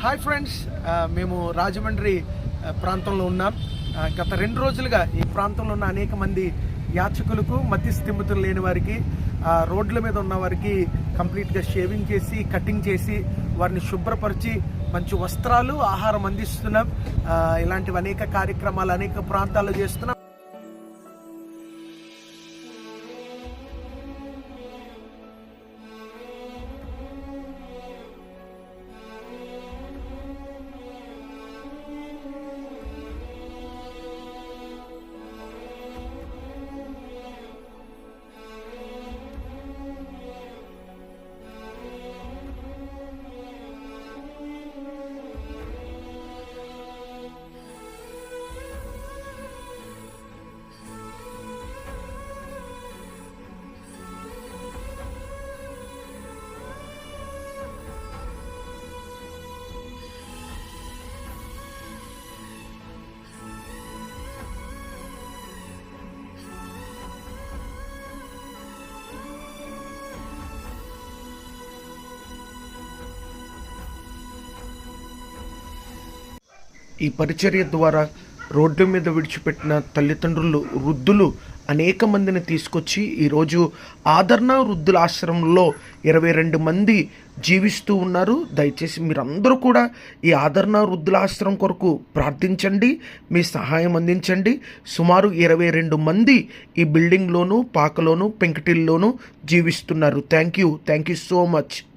Hi friends మేము రాజమండ్రి ప్రాంతంలో ఉన్నాం. గత రెండు రోజులుగా ఈ ప్రాంతంలో ఉన్న అనేక మంది యాచకులకు మతి స్థిమితులు లేని వారికి రోడ్ల మీద ఉన్న వారికి కంప్లీట్గా షేవింగ్ చేసి కటింగ్ చేసి వారిని శుభ్రపరిచి మంచి వస్త్రాలు ఆహారం అందిస్తున్నాం. ఇలాంటివి అనేక కార్యక్రమాలు అనేక ప్రాంతాల్లో చేస్తున్నాం. ఈ పరిచర్య ద్వారా రోడ్డు మీద విడిచిపెట్టిన తల్లిదండ్రులు వృద్ధులు అనేక మందిని తీసుకొచ్చి ఈరోజు ఆదరణ వృద్ధుల ఆశ్రమంలో ఇరవై రెండు మంది జీవిస్తూ ఉన్నారు. దయచేసి మీరందరూ కూడా ఈ ఆదరణ వృద్ధుల ఆశ్రమం కొరకు ప్రార్థించండి మీ సహాయం అందించండి. సుమారు ఇరవై రెండు మంది ఈ బిల్డింగ్లోను పాకలోను పెంకుటిల్లోనూ జీవిస్తున్నారు. Thank you. Thank you so much.